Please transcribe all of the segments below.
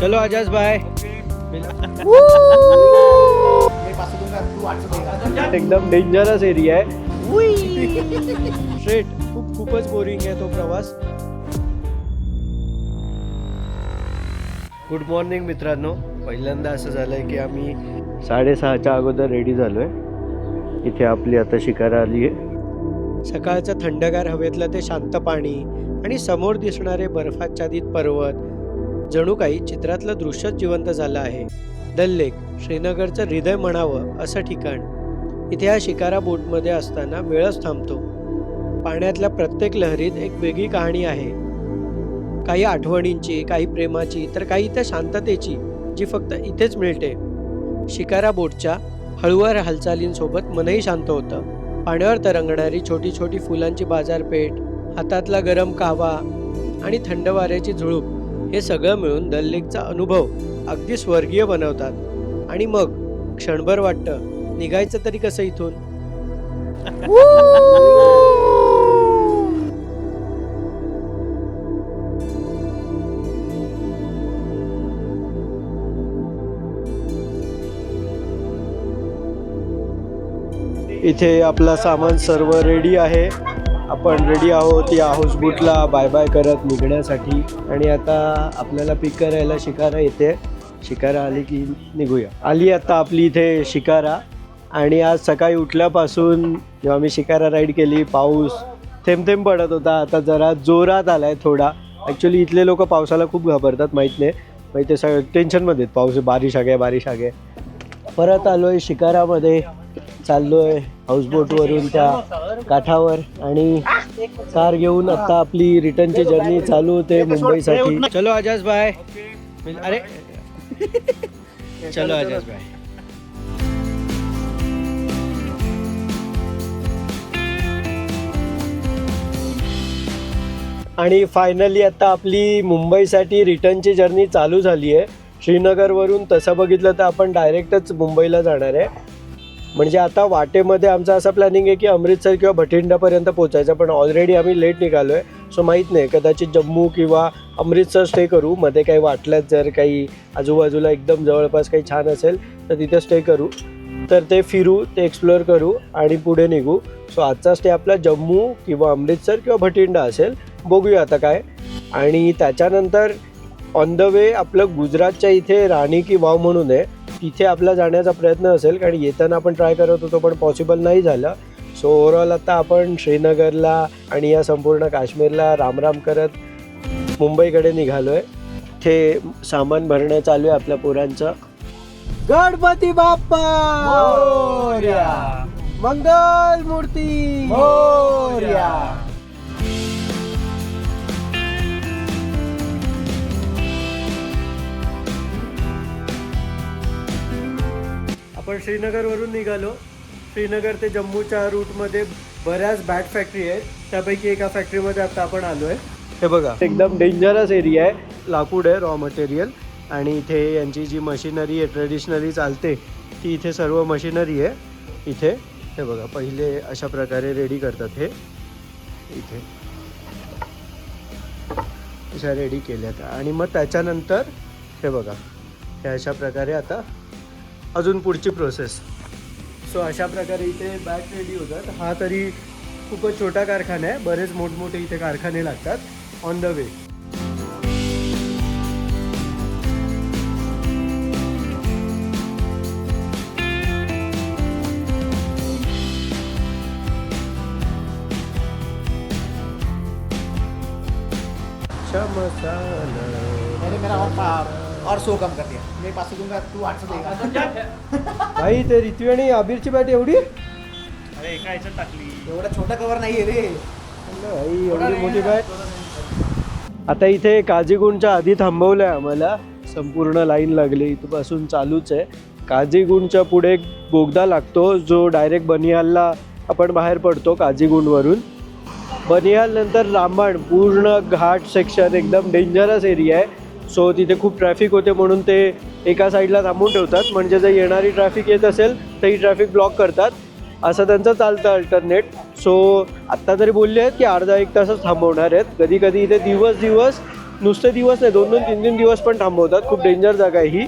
चलो आजाज भाई एकदम डेंजरस एरिया आहे स्ट्रेट खूप खूपच बोरिंग आहे तो प्रवास. गुड मॉर्निंग मित्रांनो. पहिल्यांदा असं झालंय की आम्ही साडेसहाच्या अगोदर रेडी झालोय. इथे आपली आता शिकारा आली आहे. सकाळचं थंडगार हवेतलं ते शांत पाणी आणि समोर दिसणारे बर्फाच्छादित पर्वत जणू काही चित्रातलं दृश्यच जिवंत झालं आहे. दल लेक श्रीनगरचं हृदय म्हणावं असं ठिकाण. इथे या शिकारा बोटमध्ये असताना वेळच थांबतो. पाण्यातल्या प्रत्येक लहरीत एक वेगळी कहाणी आहे. काही आठवणींची काही प्रेमाची तर काही त्या शांततेची जी फक्त इथेच मिळते. शिकारा बोटच्या हळुवार हालचालींसोबत मनही शांत होतं. पाण्यावर तरंगणारी छोटी छोटी फुलांची बाजारपेठ हातातला गरम कावा आणि थंड वाऱ्याची झुळूक हे सगळं मिळून दल लेकचा अनुभव अगदी स्वर्गीय बनवतात. आणि मग क्षणभर वाटतं निघायचं तरी कसं इथून? इथे आपला सामान सर्व रेडी आहे. आपण रेडी आहोत या हाऊसबोटला बाय बाय करत निघण्यासाठी. आणि आता आपल्याला पिक करायला शिकारा येते. शिकारा आली की निघूया. आली आता आपली इथे शिकारा. आणि आज सकाळी उठल्यापासून जेव्हा मी शिकारा राईड केली पाऊस थेंब थेंब पडत होता. आता जरा जोरात आला आहे थोडा. ॲक्च्युली इथले लोक पावसाला खूप घाबरतात माहीत नाही. मग ते सगळं टेन्शनमध्ये आहेत. पाऊस बारिश आगे बारिश आगे. परत आलो आहे शिकारामध्ये. चाललोय आहे हाऊसबोटवरून त्या काठावर आणि कार घेऊन आता आपली रिटर्नची जर्नी चालू होते मुंबईसाठी. चलो आजाज बाय अरे. चलो आजाज बाय आणि फायनली आता आपली मुंबईसाठी रिटर्नची जर्नी चालू झाली आहे श्रीनगरवरून तसं बघितलं तर आपण डायरेक्टच मुंबईला जाणार आहे. म्हणजे आता वाटेमध्ये आमचं असं प्लॅनिंग आहे की अमृतसर किंवा भटिंडापर्यंत पोचायचं पण ऑलरेडी आम्ही लेट निघालो आहे सो माहीत नाही कदाचित जम्मू किंवा अमृतसर स्टे करू. मध्ये काही वाटलं जर काही आजूबाजूला एकदम जवळपास काही छान असेल तर तिथे स्टे करू. तर ते फिरू ते एक्सप्लोअर करू आणि पुढे निघू. सो आजचा स्टे आपला जम्मू किंवा अमृतसर किंवा भटिंडा असेल. बघूया आता काय. आणि त्याच्यानंतर ऑन द वे आपलं गुजरातच्या इथे राणी की वाव म्हणून आहे. तिथे आपला जाण्याचा प्रयत्न असेल कारण येताना आपण ट्राय करत होतो पण पॉसिबल नाही झालं. सो ओव्हरऑल आता आपण श्रीनगरला आणि या संपूर्ण काश्मीरला रामराम करत मुंबईकडे निघालो आहे ते सामान भरणं चालू आहे आपल्या पोरांचं. गणपती बाप्पा! मंगल मूर्ती आपण श्रीनगरवरून निघालो. श्रीनगर ते जम्मूच्या रूटमध्ये बऱ्याच बॅट फॅक्टरी आहेत. त्यापैकी एका फॅक्टरीमध्ये आता आपण आलो आहे हे बघा. एकदम डेंजरस एरिया आहे. लाकूड आहे रॉ मटेरियल आणि इथे यांची जी मशिनरी आहे ट्रेडिशनली चालते ती इथे सर्व मशिनरी आहे. इथे हे बघा पहिले अशा प्रकारे रेडी करतात हे. इथे. अशा रेडी केल्यात. आणि मग त्याच्यानंतर हे बघा हे अशा प्रकारे आता अजून पुढची प्रोसेस सो अशा प्रकारे इथे बॅग रेडी होतात. हा तरी खूपच छोटा कारखाना आहे. बरेच मोठमोठे इथे कारखाने लागतात. ऑन द वे मैंने मेरा और सो कम कर दिया। मैं पाँच सौ दूंगा तू आठ सौ देगा। भाई ते रितवी आणि अबीरची बॅट एवढी अरे एका ह्याच्यात टाकली। एवढा छोटा कवर नाही आहे रे भाई एवढी मोठी बॅट आता इथे काझीगुंडच्या आधी थांबवलंय आम्हाला. संपूर्ण लाईन लागली. इथपासून चालूच आहे. काझीगुंडच्या पुढे एक बोगदा लागतो जो डायरेक्ट बनियालला आपण बाहेर पडतो काझीगुंडवरून बनियाल नंतर रामबाण पूर्ण घाट सेक्शन एकदम डेंजरस एरिया आहे. सो तिथे खूप ट्रॅफिक होते म्हणून ते एका साईडला थांबून ठेवतात. म्हणजे जर येणारी ट्रॅफिक येत असेल तर ही ट्रॅफिक ब्लॉक करतात. असं त्यांचं चालतं अल्टरनेट सो आत्ता तरी बोलले आहेत की अर्धा एक तासच थांबवणार आहेत. कधी कधी इथे दिवस दिवस नुसते दिवस नाही दोन दोन तीन तीन दिवस पण थांबवतात. खूप डेंजर जागा आहे ही.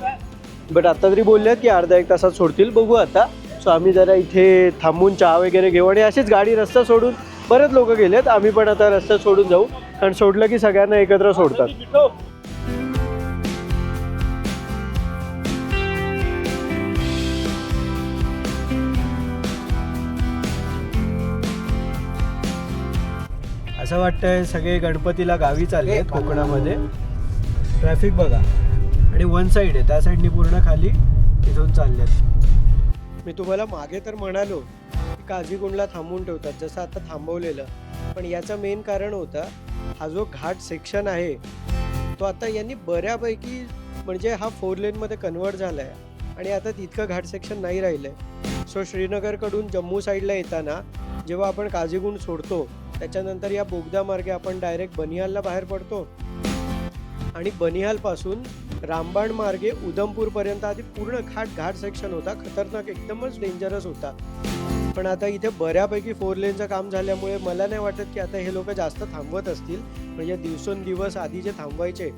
बट आत्ता तरी बोलले आहेत की अर्धा एक तासात सोडतील. बघू आता. सो आम्ही जरा इथे थांबून चहा वगैरे घेऊ आणि अशीच गाडी रस्ता सोडून बरेच लोक गेलेत. आम्ही पण आता रस्ता सोडून जाऊ. कारण सोडलं की सगळ्यांना एकत्र सोडतात. असं वाटतंय सगळे गणपतीला गावी चालले आहेत कोकणामध्ये. ट्रॅफिक बघा. आणि वन साईड आहे. त्या साईडनी पूर्ण खाली इथून आहेत. मी तुम्हाला मागे तर म्हणालो की काझीकुंडला थांबवून ठेवतात. जसं आता थांबवलेलं. पण याचं मेन कारण होतं हा जो घाट सेक्शन आहे तो आता यांनी बऱ्यापैकी म्हणजे हा फोर लेनमध्ये कन्वर्ट झाला आहे आणि आता तितकं घाट सेक्शन नाही राहिलं आहे सो श्रीनगरकडून जम्मू साईडला येताना जेव्हा आपण काझीगुंड सोडतो त्याच्यानंतर या बोगदा मार्गे आपण डायरेक्ट बनिहालला बाहेर पडतो. आणि बनिहालपासून रामबाण मार्गे उधमपूरपर्यंत आधी पूर्ण घाट घाट सेक्शन होता. खतरनाक एकदमच डेंजरस होता. पण आता इथे बऱ्यापैकी फोर लेनचं काम झाल्यामुळे मला नाही वाटत की आता हे लोक जास्त थांबवत असतील. म्हणजे दिवसेंदिवस आधी जे थांबवायचे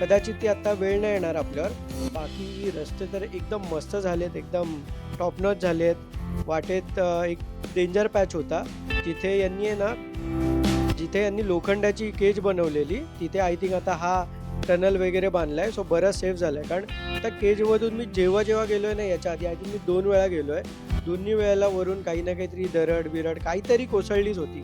कदाचित ते आता वेळ नाही येणार आपल्यावर. बाकी रस्ते तर एकदम मस्त झालेत एकदम टॉपनॉच झालेत. वाटेत एक डेंजर पॅच होता. तिथे यांनी आहे ना जिथे यांनी लोखंडाची केज बनवलेली तिथे आय थिंक आता हा टनल वगैरे बांधलाय. सो बराच सेफ झालाय. कारण त्या केजमधून मी जेव्हा जेव्हा गेलोय ना याच्या आधी आय थिंक मी दोन वेळा गेलोय. दोन्ही वेळेला वरून काही ना काहीतरी दरड बिरड काहीतरी कोसळलीच होती.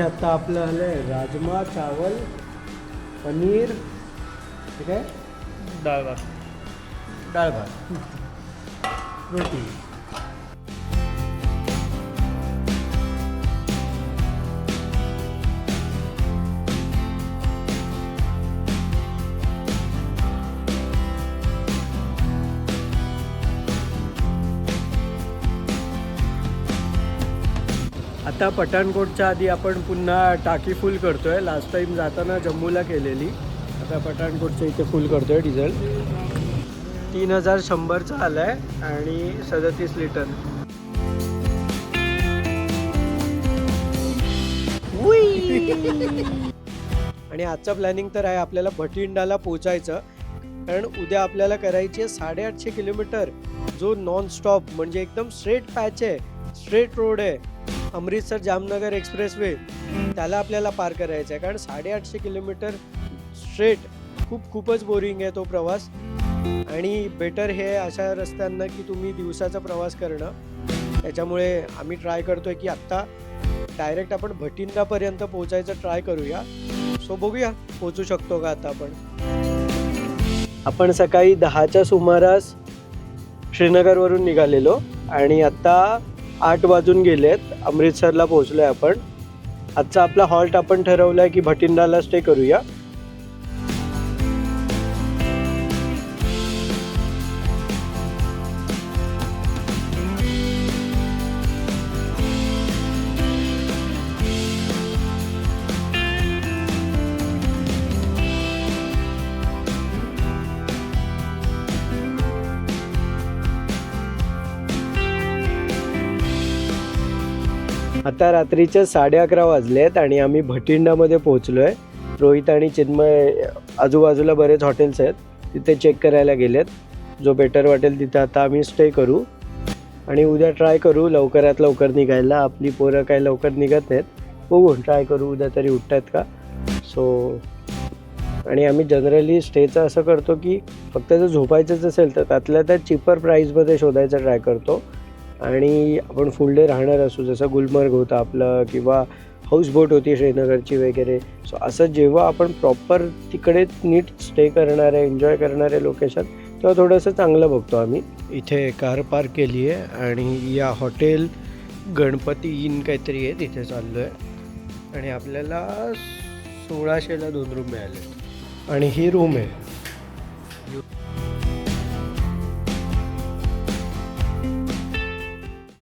इथे आता आपलं आलंय राजमा चावल पनीर ठीक आहे? डाळ भात. डाळ भात. रोटी. आता पठाणकोटच्या आधी आपण पुन्हा टाकी फुल करतोय. लास्ट टाइम जाताना जम्मूला केलेली. आता पठाणकोटच्या इथे फुल करतोय डिझेल. तीन हजार शंभरचा आलाय आणि सदतीस लिटर. आणि आजचं प्लॅनिंग तर आहे आपल्याला भटिंडाला पोचायचं कारण उद्या आपल्याला करायची आहे साडेआठशे किलोमीटर. जो नॉन स्टॉप म्हणजे एकदम स्ट्रेट पॅच आहे. स्ट्रेट रोड आहे. अमृतसर जामनगर एक्सप्रेसवे त्याला आपल्याला पार करायचं आहे कारण साडेआठशे किलोमीटर स्ट्रेट खूप खूपच बोरिंग आहे तो प्रवास. आणि बेटर हे अशा रस्त्यांना की तुम्ही दिवसाचा प्रवास करणं. त्याच्यामुळे आम्ही ट्राय करतोय की आत्ता डायरेक्ट आपण भटिंडापर्यंत पोहोचायचं ट्राय करूया. सो बघूया पोचू शकतो का आता आपण. आपण सकाळी दहाच्या सुमारास श्रीनगरवरून निघालेलो. आणि आत्ता आठ वाजून गेलेत. अमृतसरला पोहोचलोय आपण. आजचा आपला हॉल्ट आपण ठरवलाय की भटिंडाला स्टे करूया. आता रात्रीचे साडे अकरा वाजले आहेत आणि आम्ही भटिंडामध्ये पोहोचलो आहे रोहित आणि चिन्मय आजूबाजूला बरेच हॉटेल्स आहेत. तिथे चेक करायला गेलेत. जो बेटर वाटेल तिथे आता आम्ही स्टे करू. आणि उद्या ट्राय करू. लवकरात लवकर निघायला. आपली पोरं काय लवकर निघत नाहीत. बघू ट्राय करू. उद्या तरी उठतात का? सो आणि आम्ही जनरली स्टेचं असं करतो की फक्त जर झोपायचंच असेल तर त्यातल्या त्या चिपर प्राईजमध्ये शोधायचा ट्राय करतो. आणि आपण फुल डे राहणार असू जसं गुलमर्ग होतं आपलं किंवा हाऊसबोट होती श्रीनगरची वगैरे. सो असं जेव्हा आपण प्रॉपर तिकडे नीट स्टे करणारे एन्जॉय करणारे लोकेशन तेव्हा थोडंसं चांगलं बघतो आम्ही. इथे कार पार्क केली आहे आणि या हॉटेल गणपती इन काहीतरी आहे तिथे चाललो आहे आणि आपल्याला सोळाशेला दोन रूम मिळाले आणि ही रूम आहे.